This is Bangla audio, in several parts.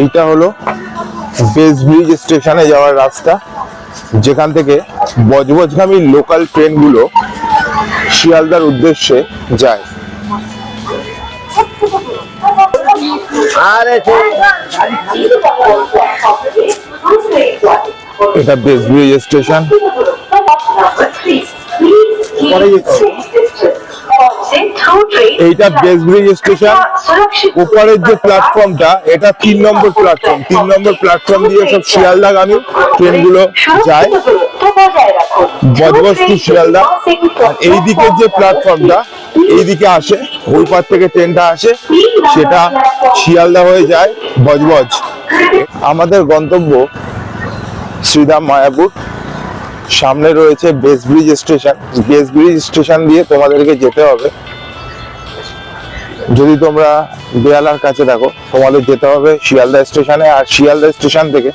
এইটা হলো বেস ব্রিজ স্টেশনে যাওয়ার রাস্তা। যেখান থেকে বজবজগামী লোকাল ট্রেনগুলো শিয়ালদার উদ্দেশ্যে যায়। এটা বেস ব্রিজ স্টেশন। এইটা বেস ব্রিজ স্টেশন উপরের যে প্ল্যাটফর্মটা এটা তিন নম্বর প্ল্যাটফর্ম তিন নম্বর প্ল্যাটফর্ম দিয়ে সব শিয়ালদাগামী ট্রেনগুলো যায়। বজবজ টু শিয়ালদা। এই দিকের যে প্ল্যাটফর্মটা এইদিকে আসে ওই পার থেকে ট্রেনটা আসে সেটা শিয়ালদা হয়ে যায় বজবজ। আমাদের গন্তব্য শ্রীরাম মায়াপুর। সামনে রয়েছে Brace Bridge station Brace Bridge station দিয়ে তোমাদেরকে যেতে হবে। যদি তোমরা বেয়ালার কাছে দেখো তোমাদের যেতে হবে শিয়ালদা স্টেশনে, আর শিয়ালদা স্টেশন থেকে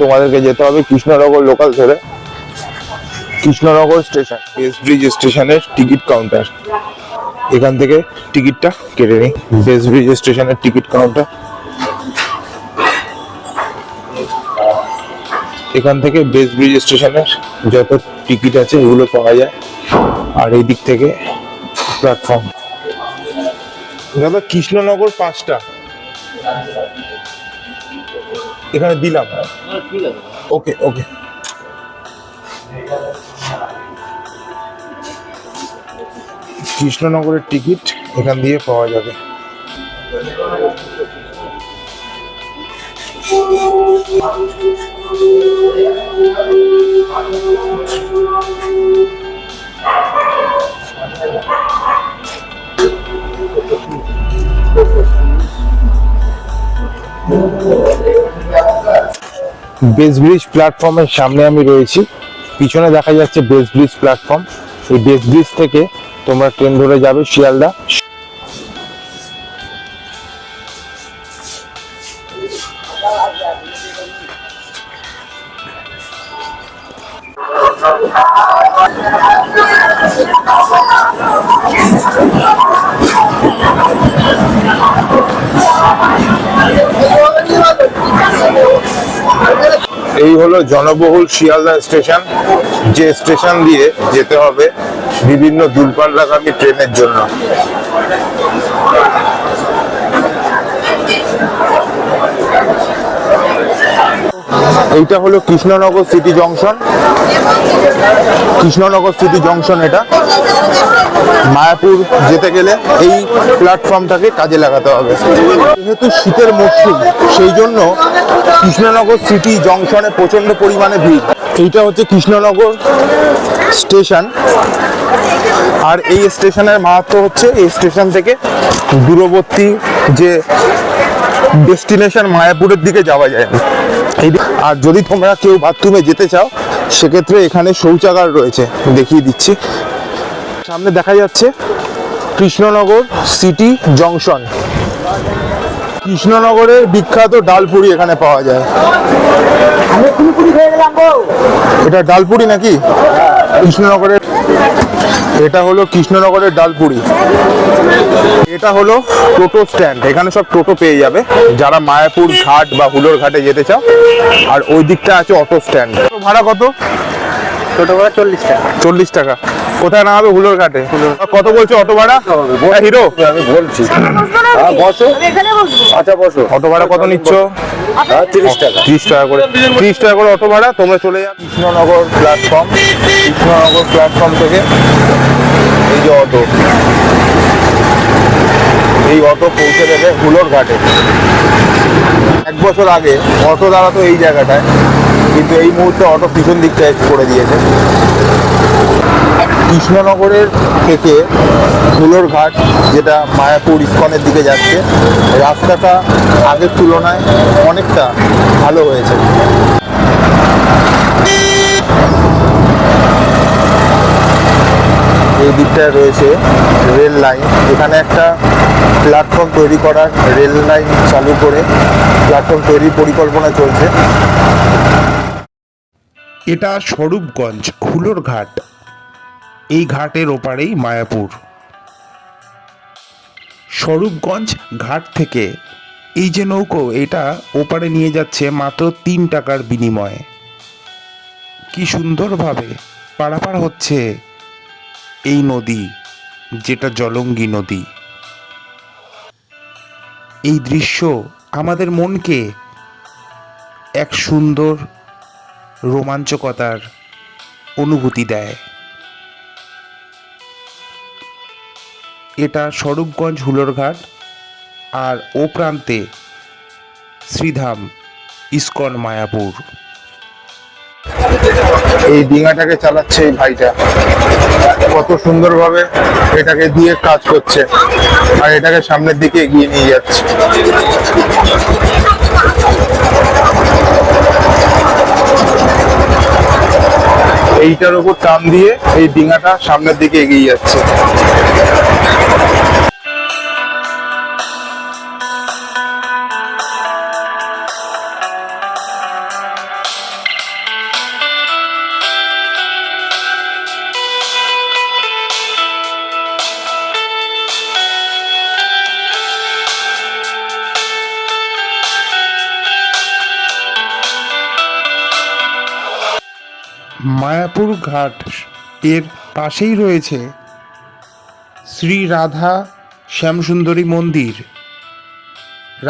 তোমাদেরকে যেতে হবে কৃষ্ণনগর লোকাল ধরে কৃষ্ণনগর স্টেশন বেস ব্রিজ স্টেশনের টিকিট কাউন্টার এখান থেকে টিকিটটা কেটে নিই। বেস ব্রিজ স্টেশনের টিকিট কাউন্টার এখান থেকে বেস ব্রিজ স্টেশনের যত টিকিট আছে, এগুলো পাওয়া যায়। আর এই দিক থেকে প্ল্যাটফর্ম দাদা কৃষ্ণনগর পাঁচটা। এখানে দিলাম। ওকে ওকে। কৃষ্ণনগরের টিকিট এখান দিয়ে পাওয়া যাবে। বেস ব্রিজ প্ল্যাটফর্মের সামনে আমি রয়েছি। পিছনে দেখা যাচ্ছে বেস ব্রিজ প্ল্যাটফর্ম এই বেস ব্রিজ থেকে তোমরা ট্রেন ধরে যাবে শিয়ালদা। এই হলো জনবহুল শিয়ালদা স্টেশন যে স্টেশন দিয়ে যেতে হবে বিভিন্ন দূরপাল্লাগামী ট্রেনের জন্য। এইটা হলো Krishnanagar city junction. Krishnanagar city junction এটা। মায়াপুর যেতে গেলে এই প্ল্যাটফর্মটাকে কাজে লাগাতে হবে। যেহেতু শীতের মরশুম, সেই জন্য কৃষ্ণনগর সিটি জংশনে প্রচণ্ড পরিমাণে ভিড়। এইটা হচ্ছে কৃষ্ণনগর স্টেশন। আর এই স্টেশনের মাহাত্ম হচ্ছে এই স্টেশন থেকে দূরবর্তী যে ডেস্টিনেশন মায়াপুরের দিকে যাওয়া যায়। না আর যদি তোমরা কেউ বাথরুমে যেতে চাও সেক্ষেত্রে এখানে শৌচাগার রয়েছে। দেখিয়ে দিচ্ছি। সামনে দেখা যাচ্ছে কৃষ্ণনগর সিটি জংশন। কৃষ্ণনগরের বিখ্যাত ডালপুরি এখানে পাওয়া যায়। এটা ডালপুরি নাকি? কৃষ্ণনগরের এটা হলো কৃষ্ণনগরের ডালপুরি। এটা হলো টোটো স্ট্যান্ড। এখানে সব টোটো পেয়ে যাবে। যারা মায়াপুর ঘাট বা হুলোর ঘাটে যেতে চাও, আর ওই দিকটা আছে অটো স্ট্যান্ড। ভাড়া কত? ছোট বড় চল্লিশ টাকা। চল্লিশ টাকা। কোথায় নামাবে? হুলোর ঘাটে। কত বলছে অটো ভাড়া? হ্যাঁ, হিরো। আমি বলছি। হ্যাঁ বসো? আচ্ছা বসো। অটো ভাড়া কত নিচ্ছ? হ্যাঁ তিরিশ টাকা। ত্রিশ টাকা করে। ত্রিশ টাকা করে অটো ভাড়া। তোমরা চলে যাও কৃষ্ণনগর প্ল্যাটফর্ম কৃষ্ণনগর প্ল্যাটফর্ম থেকে। এই যে অটো। এই অটো পৌঁছে দেবে হুলোর ঘাটে। এক বছর আগে অটো দাঁড়াতো এই জায়গাটায়। কিন্তু এই মুহূর্তে অটো পিছন দিকটায় করে দিয়েছে। কৃষ্ণনগরের থেকে হুলোর ঘাট, যেটা মায়াপুর ইস্কনের দিকে যাচ্ছে, রাস্তাটা আগের তুলনায় অনেকটা ভালো হয়েছে। এই দিকটায় রয়েছে রেল লাইন। এখানে একটা প্ল্যাটফর্ম তৈরি করার রেল লাইন চালু করে প্ল্যাটফর্ম তৈরির পরিকল্পনা চলছে। এটা স্বরূপগঞ্জ, হুলোর ঘাট। এই ঘাটের ওপারেই মায়াপুর। স্বরূপগঞ্জ ঘাট থেকে এই যে নৌকো, এটা ওপারে নিয়ে যাচ্ছে মাত্র তিন টাকার বিনিময়ে। কি সুন্দরভাবে পারাপার হচ্ছে এই নদী, যেটা জলঙ্গি নদী। এই দৃশ্য আমাদের মনকে এক সুন্দর রোমাঞ্চকতার অনুভূতি দেয়। এটা স্বরূপগঞ্জ হুলোরঘাট আর ও প্রান্তে শ্রীধাম, ইস্কন, মায়াপুর। এই ডিঙাটাকে চালাচ্ছে এই ভাইটা। কত সুন্দরভাবে এটাকে দিয়ে কাজ করছে আর এটাকে সামনের দিকে এগিয়ে নিয়ে যাচ্ছে। এইটার উপর টান দিয়ে এই ডিঙাটা সামনের দিকে এগিয়ে যাচ্ছে। মায়াপুর ঘাট এর পাশেই রয়েছে শ্রী রাধা শ্যামসুন্দরী মন্দির।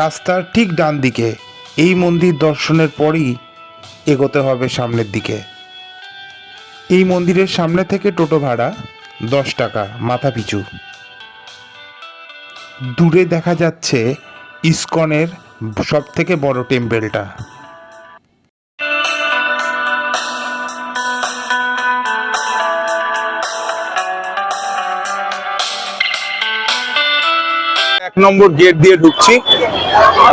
রাস্তার ঠিক ডান দিকে এই মন্দির দর্শনের পরই এগোতে হবে সামনের দিকে। এই মন্দিরের সামনে থেকে টোটো ভাড়া দশ টাকা, মাথা পিছু। দূরে দেখা যাচ্ছে ইসকনের সব থেকে বড় টেম্পেলটা। এক নম্বর গেট দিয়ে ঢুকছি।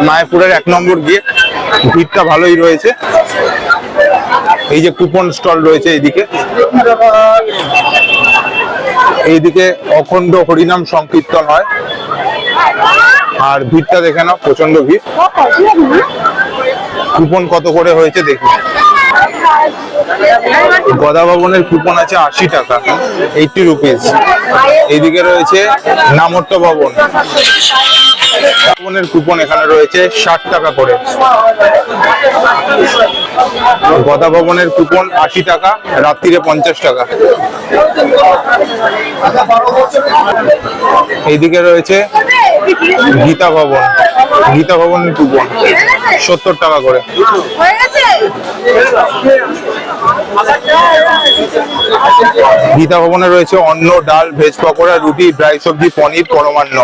মায়াপুরের এক নম্বর গেট ভিড়টা ভালোই রয়েছে। এই যে কুপন স্টল রয়েছে এইদিকে। এইদিকে অখণ্ড হরিনাম সংকীর্তন হয়। আর ভিড়টা দেখে নাও প্রচণ্ড ভিড়। কুপন কত করে হয়েছে দেখুন। গদা ভবনের কুপন আছে আশি টাকা এইটি রুপিস এইদিকে রয়েছে নামত্ব ভবন। ভবনের কুপন এখানে রয়েছে ষাট টাকা করে। গদা ভবনের কুপন আশি টাকা রাত্রিরে পঞ্চাশ টাকা। এইদিকে রয়েছে গীতা ভবন। গীতা ভবনের কুপন সত্তর টাকা করে। গীতা ভবনে রয়েছে অন্ন ডাল ভেজ পকোড়া রুটি ড্রাই সবজি পনির পরমান্ন।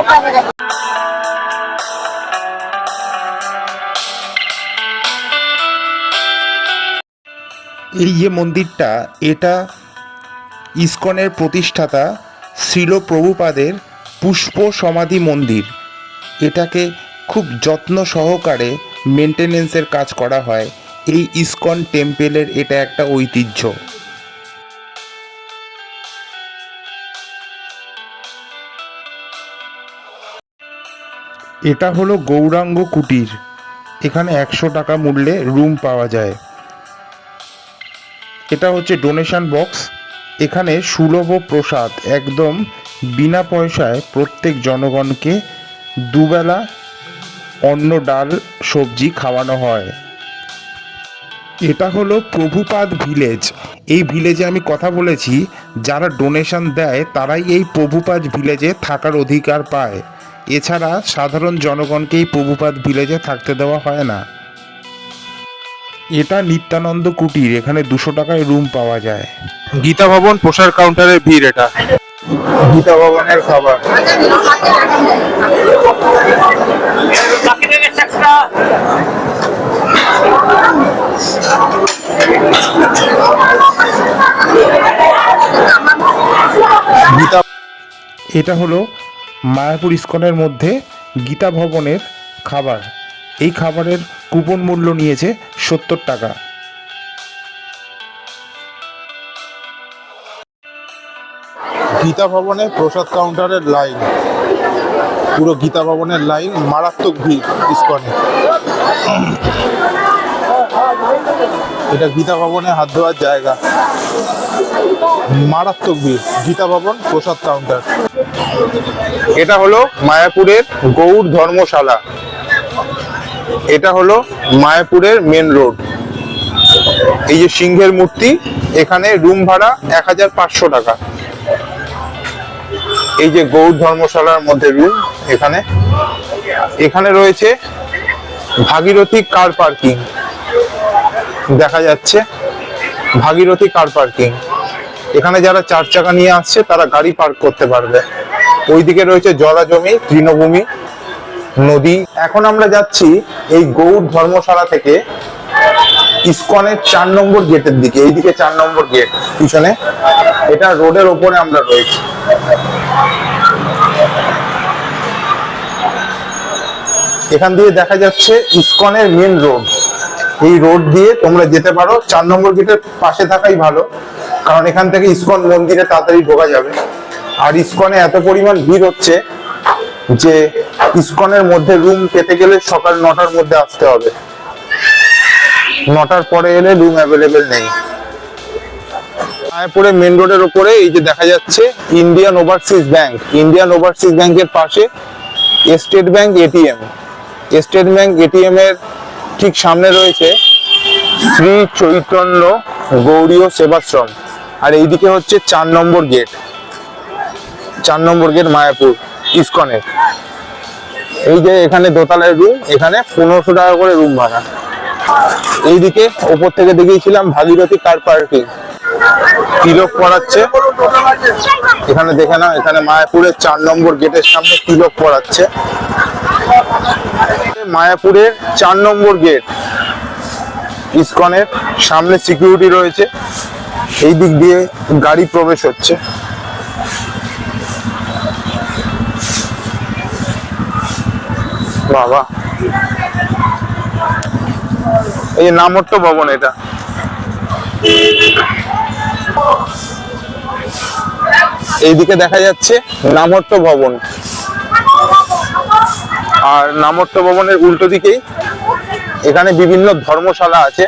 এই যে মন্দিরটা, এটা ইসকনের প্রতিষ্ঠাতা শ্রীল প্রভুপাদের পুষ্প সমাধি মন্দির। এটাকে খুব যত্ন সহকারে মেনটেনেন্সের কাজ করা হয়। এই ইসকন টেম্পেলের এটা একটা ঐতিহ্য। এটা হলো গৌরাঙ্গ কুটির। এখানে একশো টাকা মূল্যে রুম পাওয়া যায়। এটা হচ্ছে ডোনেশন বক্স এখানে সুলভ প্রসাদ একদম বিনা পয়সায় প্রত্যেক জনগণকে দুবেলা অন্ন, ডাল, সবজি খাওয়ানো হয়। এটা হলো প্রভুপাদ ভিলেজ এই ভিলেজে আমি কথা বলেছি, যারা ডোনেশন দেয় তারাই এই প্রভুপাদ ভিলেজে থাকার অধিকার পায়। এছাড়া সাধারণ জনগণকে এই প্রভুপাদ ভিলেজে থাকতে দেওয়া হয় না। এটা নিত্যানন্দ কুটির এখানে দুশো টাকায় রুম পাওয়া যায়। গীতা ভবন প্রসার কাউন্টারের ভিড় এটা। গীতা ভবনের খাবার। গীতা এটা হলো মায়াপুর ইস্কনের মধ্যে গীতা ভবনের খাবার। এই খাবারের কুপন মূল্য নিয়েছে সত্তর টাকা। গীতা ভবনে প্রসাদ কাউন্টারের লাইন। পুরো গীতা ভবনের লাইন মারাত্মক ভিড় ইস্কনে। এটা গীতা ভবনে হাত ধোয়ার জায়গা। মারাত্মক ভিড়। গীতা ভবন প্রসাদ কাউন্টার। এটা হলো মায়াপুরের গৌড় ধর্মশালা। এটা হলো মায়াপুরের মেন রোড এই যে সিংহের মূর্তি, এখানে রুম ভাড়া এক হাজার পাঁচশো টাকা। এই যে গৌড় ধর্মশালার মধ্যে রুম এখানে। এখানে রয়েছে ভাগীরথী কার পার্কিং দেখা যাচ্ছে ভাগীরথী কার পার্কিং এখানে যারা চার চাকা নিয়ে আসছে, তারা গাড়ি পার্ক করতে পারবে। ওইদিকে রয়েছে জলা জমি তৃণভূমি। নদী। এখন আমরা যাচ্ছি এই গৌড় ধর্মশালা থেকে ইসকনের চার নম্বর গেটের দিকে, এইদিকে চার নম্বর গেট, পিছনে। এটা রোডের ওপরে আমরা রয়েছি। এখান দিয়ে দেখা যাচ্ছে ইসকনের মেন রোড এই রোড দিয়ে তোমরা যেতে পারো। চার নম্বর গেটের পাশে থাকাই ভালো, কারণ এখান থেকে ইসকন মন্দিরে তাড়াতাড়ি ঢোকা যাবে। আর ইসকনে এত পরিমাণ ভিড় হচ্ছে যে ইসকনের মধ্যে রুম পেতে গেলে সকাল নটার মধ্যে আসতে হবে। নটার পরে এলে রুম অ্যাভেলেবেল নেই। মায়াপুরে মেন রোডের ওপরে এই যে দেখা যাচ্ছে Indian Overseas Bank Indian Overseas ব্যাংকের পাশে State Bank ATM State Bank ATM এর ঠিক সামনে রয়েছে শ্রী চৈতন্য গৌরীয় সেবাশ্রম। আর এইদিকে হচ্ছে চার নম্বর গেট চার নম্বর গেট মায়াপুর। ইসকনের এই যে এখানে দোতলায় রুম এখানে পনেরোশো টাকা করে রুম ভাড়া। এইদিকে ওপর থেকে দেখিয়েছিলাম ভাগীরথী কার পার্কিং তিলক পড়াচ্ছে। এখানে দেখে না এখানে মায়াপুরের চার নম্বর গেটের সামনে তিলক পড়াচ্ছে। মায়াপুরের চার নম্বর গেট, ইসকনের সামনে সিকিউরিটি রয়েছে। এই দিক দিয়ে গাড়ি প্রবেশ হচ্ছে। বাবা। এই যে নামট্ট ভবন এটা। এইদিকে দেখা যাচ্ছে নামট্ট ভবন। আর নামট্ট ভবনের উল্টো দিকেই এখানে বিভিন্ন ধর্মশালা আছে।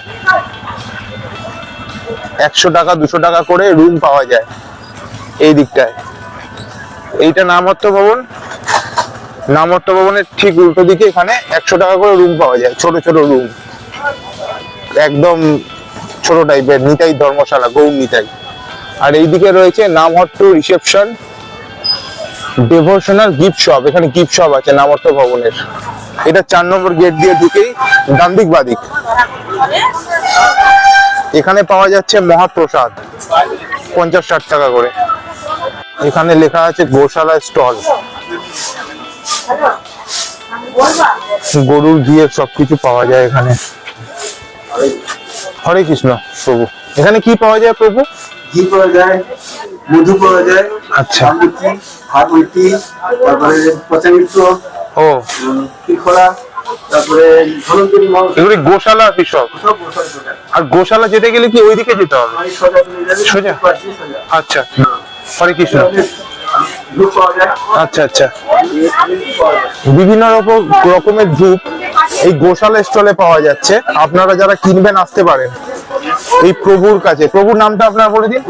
একশো টাকা, দুশো টাকা করে রুম পাওয়া যায়। এই দিকটায়। এইটা নামহট্ট ভবন। নামহট্ট ভবনের ঠিক উল্টো দিকে এখানে একশো টাকা করে রুম পাওয়া যায়, ছোট ছোট রুম একদম ছোট টাইপের নিতাই ধর্মশালা, গৌর নিতাই। আর এইদিকে রয়েছে Namhatta reception devotional gift shop এখানে গিফট শপ আছে নামহট্ট ভবনের। এটা চার নম্বর গেট দিয়ে ঢুকেই ডান দিক বাদিক। এখানে পাওয়া যাচ্ছে মহাপ্রসাদ, পঞ্চাশ ষাট টাকা করে। এখানে লেখা আছে গোশালা স্টল গরুর ঘিয়ের সবকিছু পাওয়া যায় এখানে। হরে কৃষ্ণ প্রভু। এখানে কি পাওয়া যায় প্রভু? ঘি পাওয়া যায় মধু পাওয়া যায় আচ্ছা। তারপরে পচামিত্র ও। ত্রিফলা তারপরে এগুলি গোশালা সোজা আর গোশালা যেতে গেলে কি ওইদিকে যেতে হবে? সোজা আচ্ছা। হরে কৃষ্ণ। আচ্ছা আচ্ছা। বিভিন্ন রকম, রকমের ধূপ এই গোশালা স্টলে পাওয়া যাচ্ছে। আপনারা যারা কিনবেন, আসতে পারেন। এই প্রভুর কাছে। প্রভুর নামটা আপনারা বলে দিন।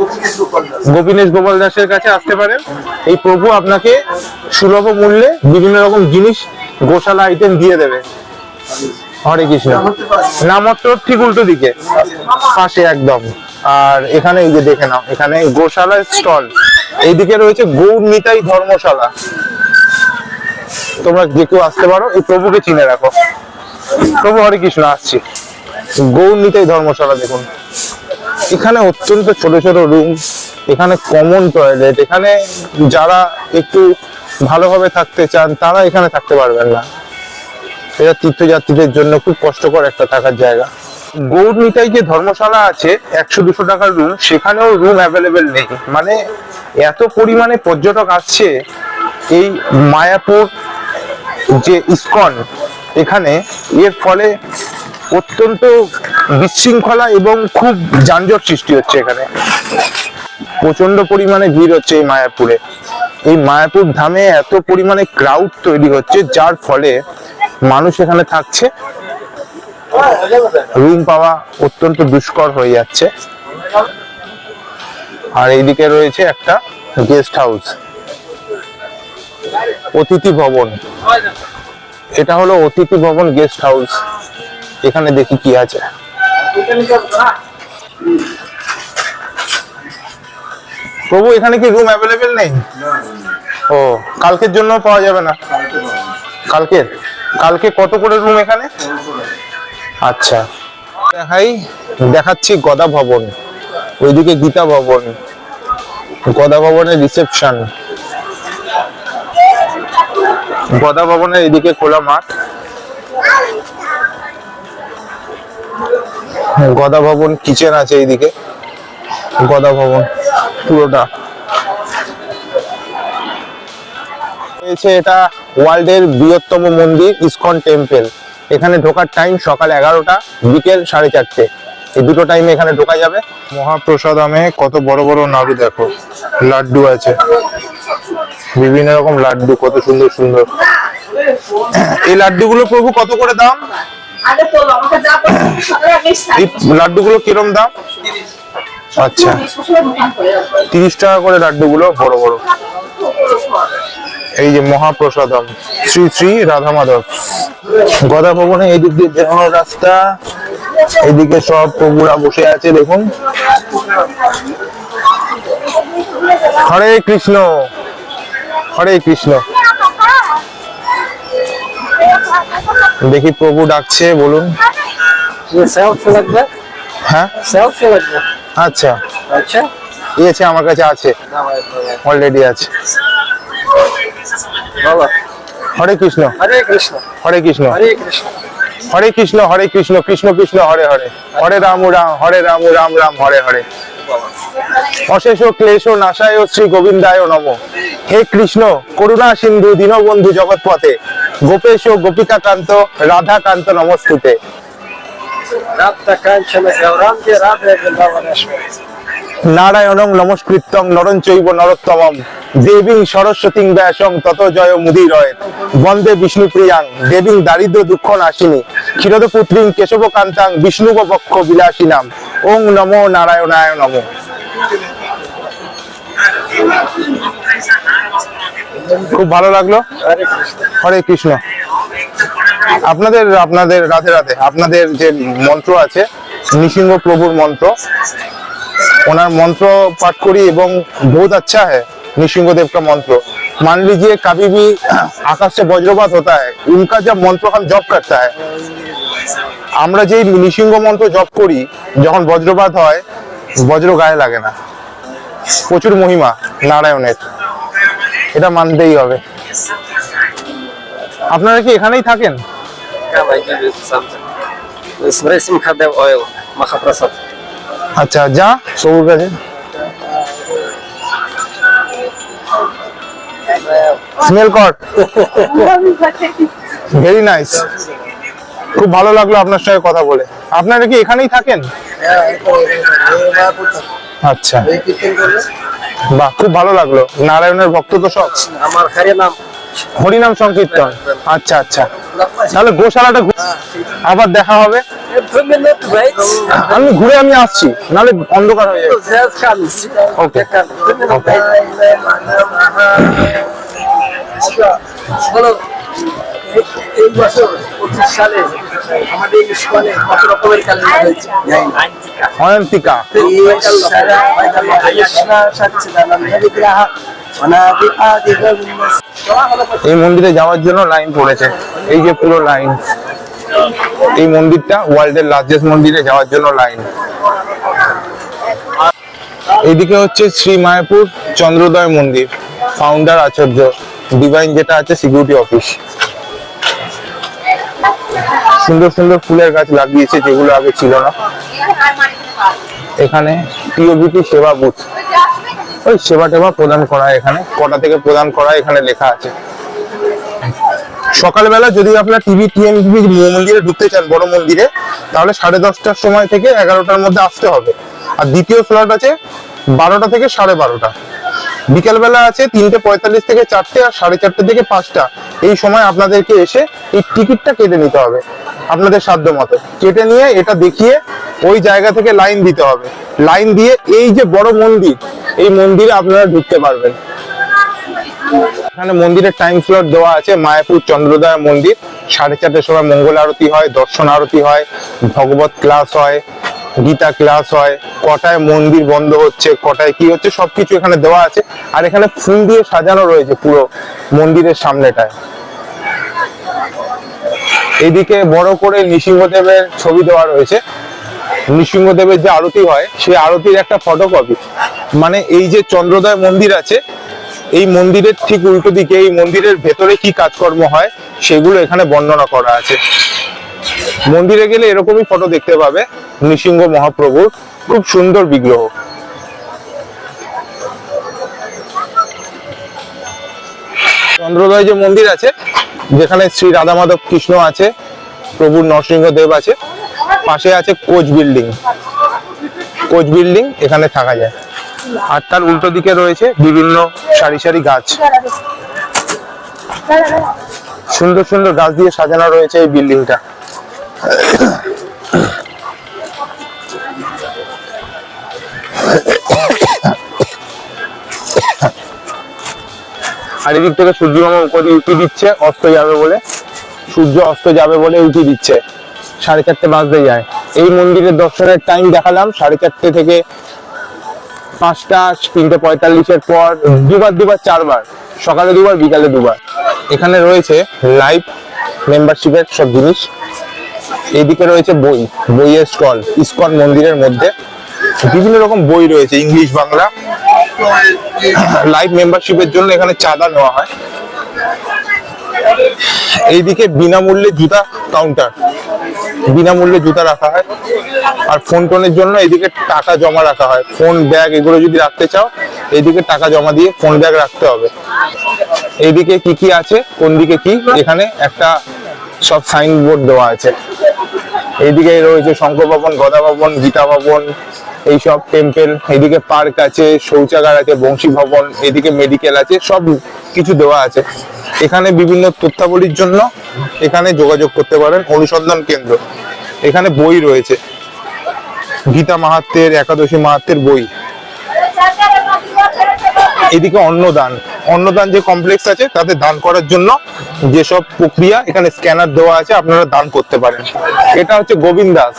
গোপীনেশ গোপাল দাসের কাছে আসতে পারেন। এই প্রভু আপনাকে সুলভ মূল্যে বিভিন্ন রকম জিনিস, গোশালা আইটেম দিয়ে দেবে। হরে কৃষ্ণ। নামত্র ঠিক উল্টো দিকে। পাশে একদম। আর এখানে এই যে দেখে নাও, এখানে গোশালা স্টল। এইদিকে রয়েছে গৌর নিতাই ধর্মশালা। তোমরা যে কেউ আসতে পারো, এই প্রভুকে চিনে রাখো। প্রভু হরে কৃষ্ণ, আসছি। গৌর নিতাই ধর্মশালা দেখুন। এখানে অত্যন্ত ছোট ছোট রুম এখানে কমন টয়লেট এখানে যারা একটু ভালোভাবে থাকতে চান, তারা এখানে থাকতে পারবেন না। এটা তীর্থযাত্রীদের জন্য খুব কষ্টকর একটা থাকার জায়গা। গৌর নিতাই যে ধর্মশালা আছে, একশো দুশো টাকার রুম সেখানেও রুম অ্যাভেলেবেল নেই। মানে এত পরিমাণে পর্যটক আসছে, এই মায়াপুর যে ইস্কন, এখানে এর ফলে অত্যন্ত বিশৃঙ্খলা এবং খুব যানজট সৃষ্টি হচ্ছে এখানে। প্রচণ্ড পরিমাণে ভিড় হচ্ছে এই মায়াপুরে। এই মায়াপুর ধামে এত পরিমাণে ক্রাউড তৈরি হচ্ছে, যার ফলে মানুষ এখানে থাকছে। রুম পাওয়া অত্যন্ত দুষ্কর হয়ে যাচ্ছে। আর এইদিকে রয়েছে একটা গেস্ট হাউস অতিথি ভবন। এটা হলো অতিথি ভবন গেস্ট হাউস এখানে দেখি কি আছে। প্রভু, এখানে কি রুম অ্যাভেলেবেল নেই? ও, কালকের জন্য পাওয়া যাবে না। কালকের? কালকে কত করে রুম এখানে? আচ্ছা। দেখাই, দেখাচ্ছি গদা ভবন, ওইদিকে গীতা ভবন, গদা ভবনের রিসেপশন গদা ভবনের এদিকে খোলা মাঠ। গদা ভবন কিচেন আছে এইদিকে। গদা ভবন, পুরোটা। রয়েছে এটা ওয়ার্ল্ডের বৃহত্তম মন্দির, ইসকন টেম্পল এখানে ঢোকার টাইম সকাল এগারোটা বিকেল সাড়ে চারটে এই দুটো টাইমে এখানে ঢোকা যাবে মহাপ্রসাদামে কত বড় বড় নাড়ু দেখো লাড্ডু আছে বিভিন্ন রকম লাড্ডু কত সুন্দর সুন্দর এই লাড্ডুগুলো প্রভু কত করে দাম আগে তো আমাকে যা করতে সকালে আগে এই লাড্ডুগুলো কিরম দাম আচ্ছা তিরিশ টাকা করে লাড্ডুগুলো বড় বড় এই যে মহাপ্রসাদম শ্রী শ্রী রাধা মাধব গদা ভবনে এই দিক দিয়ে বেরোনোর রাস্তা এদিকে সব প্রভুরা বসে আছে দেখুন। হরে কৃষ্ণ হরে কৃষ্ণ। দেখি প্রভু ডাকছে বলুন। হ্যাঁ? আচ্ছা। আচ্ছা। আমার কাছে আছে। অলরেডি আছে। হরে কৃষ্ণ। হরে কৃষ্ণ। হরে কৃষ্ণ। হরে কৃষ্ণ। হরে কৃষ্ণ হরে কৃষ্ণ কৃষ্ণ কৃষ্ণ হরে হরে। হরে রাম রাম হরে রাম রাম রাম হরে হরে। অশেষ ক্লেশ নাশায় শ্রী গোবিন্দায় নম। হে কৃষ্ণ করুণা সিন্ধু দীনবন্ধু জগৎপথে। গোপেশ গোপিকা কান্ত রাধা কান্ত নমস্তুতে নারায়ণং নমস্কৃত্যং নরঞ্চৈব নরোত্তমম। দেবী সরস্বতী ব্যাসং, তত জয় মুদি রয় বন্দে বিষ্ণু প্রিয়াং, দেবী দারিদ্র দুঃখ নাশিনী। ক্ষীরদ পুত্রী কেশব কান্তাং বিষ্ণুবক্ষ বিলাসী নাম ওং নমো নারায়ণায় নম। খুব ভালো লাগল। হরে কৃষ্ণ। আপনাদের আপনাদের রাতে রাতে আপনাদের যে মন্ত্র আছে নৃসিংহ প্রভুর মন্ত্র, ওনার মন্ত্র পাঠ করি এবং বহুত আচ্ছা হ্যাঁ। नृसिंहदेव का मंत्र मान लीजिए कभी भी आकाश से वज्रपात होता है उनका जब मंत्र हम जप करता है আমরা যেই নৃসিংহ মন্ত্র জপ করি যখন বজ্রপাত হয় বজ্র গায়ে লাগে না প্রচুর মহিমা নারায়ণের এটা মানতেই হবে আপনারা কি এখানেই থাকেন Come, I give you something. This Nrsimhadev oil, Mahaprasad. আচ্ছা যা সবুর কাছে স্মেল কর ভেরি নাইস খুব ভালো লাগল আপনার সঙ্গে কথা বলে। আপনারা কি এখানেই থাকেন? আচ্ছা। বাহ খুব ভালো লাগল। নারায়ণের ভক্ত তো সব। আমার হরে নাম হরিনাম সংকীর্তন। আচ্ছা আচ্ছা। তাহলে গোশালাটা আবার দেখা হবে. আমি ঘুরে আমি আসছি নাহলে অন্ধকার হয়ে যাবে। Just বলো এই- বছর পঁচিশ সালে আমাদের স্কুলে কত রকমের ক্যালেন্ডার হয়েছে? এই মন্দিরে যাওয়ার জন্য লাইন পড়েছে। এই যে পুরো লাইন। এই মন্দিরটা ওয়ার্ল্ডের লার্জেস্ট মন্দিরে যাওয়ার জন্য লাইন। এইদিকে হচ্ছে শ্রী মায়াপুর চন্দ্রোদয় মন্দির ফাউন্ডার আচার্য। ডিভাইন যেটা আছে সিকিউরিটি অফিস সুন্দর সুন্দর ফুলের গাছ লাগিয়েছে, যেগুলো আগে ছিল না। এখানে টিওবিটি সেবা বুথ ওই সেবা টেবা প্রদান করা এখানে, কটা থেকে প্রদান করা এখানে লেখা আছে। সকালবেলা যদি আপনার টিভি টিএমভি মন্দিরে ঢুকতে চান, বড় মন্দিরে, তাহলে সাড়ে দশটার সময় থেকে এগারোটার মধ্যে আসতে হবে। আর দ্বিতীয় স্লট আছে বারোটা থেকে সাড়ে বারোটা। বিকেলবেলা আছে তিনটে পঁয়তাল্লিশ থেকে চারটে আর সাড়ে চারটে থেকে পাঁচটা। এই সময় আপনাদেরকে এসে এই টিকিটটা কেটে নিতে হবে আপনাদের সাধ্য মতো। কেটে নিয়ে এটা দেখিয়ে ওই জায়গা থেকে লাইন দিতে হবে। লাইন দিয়ে এই যে বড় মন্দির, এই মন্দিরে আপনারা ঢুকতে পারবেন। এখানে মন্দিরের টাইম স্লট দেওয়া আছে, মায়াপুর চন্দ্রোদয় মন্দির। সাড়ে চারটের সময় মঙ্গল আরতি হয়, দর্শন আরতি হয়, ভগবত ক্লাস হয়। গীতা ক্লাস হয়, কটায় মন্দির বন্ধ হচ্ছে, কটায় কি হচ্ছে, সবকিছু এখানে দেওয়া আছে। আর এখানে ফুল দিয়ে সাজানো রয়েছে পুরো মন্দিরের সামনেটায়। এইদিকে বড় করে নৃসিংহদেবের ছবি দেওয়া রয়েছে। নৃসিংহদেবের যে আরতি হয়, সেই আরতির একটা ফটোকপি মানে এই যে চন্দ্রোদয় মন্দির আছে, এই মন্দিরের ঠিক উল্টো দিকে, এই মন্দিরের ভেতরে কি কাজকর্ম হয়, সেগুলো এখানে বর্ণনা করা আছে। মন্দিরে গেলে এরকমই ফটো দেখতে পাবে নৃসিংহ মহাপ্রভুর খুব সুন্দর বিগ্রহ। চন্দ্রোদয় যে মন্দির আছে, যেখানে শ্রী রাধা মাধব কৃষ্ণ আছে, প্রভুর নরসিংহ দেব আছে, পাশে আছে কোচ বিল্ডিং। কোচ বিল্ডিং এখানে থাকা যায়। আর তার উল্টো দিকে রয়েছে বিভিন্ন সারি সারি গাছ। সুন্দর সুন্দর গাছ দিয়ে সাজানো রয়েছে এই বিল্ডিংটা। আর এদিক থেকে সূর্য মামা উপরে দিচ্ছে, অস্ত যাবে বলে। সূর্য অস্ত যাবে বলে উঠি দিচ্ছে। সাড়ে চারটে বাজতে যায়। এই মন্দিরের দর্শনের টাইম দেখালাম। সাড়ে চারটে থেকে পাঁচটা, তিনটে পঁয়তাল্লিশের পর দুবার দুবার, চারবার। সকালে দুবার, বিকালে দুবার। এখানে রয়েছে লাইভ মেম্বারশিপের সব জিনিস। এইদিকে রয়েছে বই, বইয়ের স্টল ইস্কন মন্দিরের মধ্যে। বিভিন্ন রকম বই রয়েছে, ইংলিশ, বাংলা। লাইভ মেম্বারশিপের জন্য এখানে চাঁদা নেওয়া হয়। এইদিকে বিনামূল্যে জুতা কাউন্টার বিনামূল্যে জুতা রাখা হয়। আর ফোন টোনের জন্য এদিকে টাকা জমা রাখা হয়। ফোন ব্যাগ এগুলো যদি রাখতে চাও, এইদিকে টাকা জমা দিয়ে ফোন ব্যাগ রাখতে হবে। এইদিকে কি কি আছে, কোন দিকে কি, এখানে একটা সব সাইনবোর্ড দেওয়া আছে। এইদিকে রয়েছে শঙ্কর ভবন গদা ভবন গীতা ভবন এইসব টেম্পেল এইদিকে পার্ক আছে, শৌচাগার আছে বংশী ভবন এদিকে মেডিকেল আছে, সব কিছু দেওয়া আছে। এখানে বিভিন্ন তথ্যাবলীর জন্য এখানে যোগাযোগ করতে পারেন, অনুসন্ধান কেন্দ্র। এখানে বই রয়েছে। গীতা মাহাত্মের একাদশী মাহাত্মের বই। এদিকে অন্নদান। অন্নদান যে কমপ্লেক্স আছে, তাতে দান করার জন্য যেসব প্রক্রিয়া এখানে স্ক্যানার দেওয়া আছে, আপনারা দান করতে পারেন। এটা হচ্ছে গোবিন্দ দাস।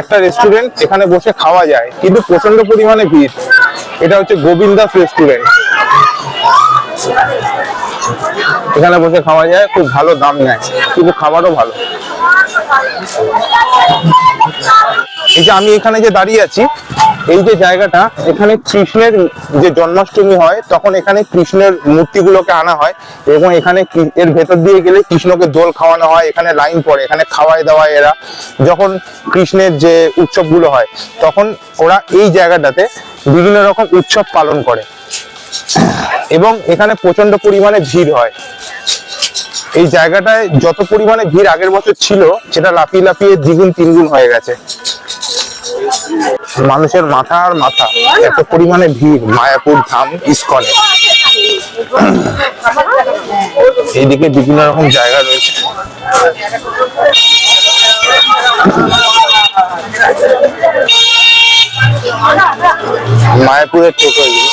একটা রেস্টুরেন্ট এখানে বসে খাওয়া যায়, কিন্তু প্রচণ্ড পরিমাণে ভিড়। এটা হচ্ছে গোবিন্দ দাস রেস্টুরেন্ট এখানে বসে খাওয়া যায়, খুব ভালো দাম নেয়, কিন্তু খাবারও ভালো। এই যে আমি এখানে যে দাঁড়িয়ে আছি, এই যে জায়গাটা, এখানে কৃষ্ণের যে জন্মাষ্টমী হয়, তখন এখানে কৃষ্ণের মূর্তিগুলোকে আনা হয় এবং এখানে এর ভেতর দিয়ে গেলে কৃষ্ণকে দোল খাওয়ানো হয়, এখানে লাইন পড়ে, এখানে খাওয়ায় দাওয়ায় এরা। যখন কৃষ্ণের যে উৎসবগুলো হয়, তখন ওরা এই জায়গাটাতে বিভিন্ন রকম উৎসব পালন করে এবং এখানে প্রচণ্ড পরিমাণে ভিড় হয়। এই জায়গাটায় যত পরিমাণে ভিড় আগের বছর ছিল, সেটা লাফিয়ে লাফিয়ে দ্বিগুণ তিনগুণ হয়ে গেছে। মানুষের মাথা আর মাথা, এত পরিমাণে ভিড়, মায়াপুর ধাম, ইস্কনে। এইদিকে বিভিন্ন রকম জায়গা রয়েছে। মায়াপুরের টোটো এগুলো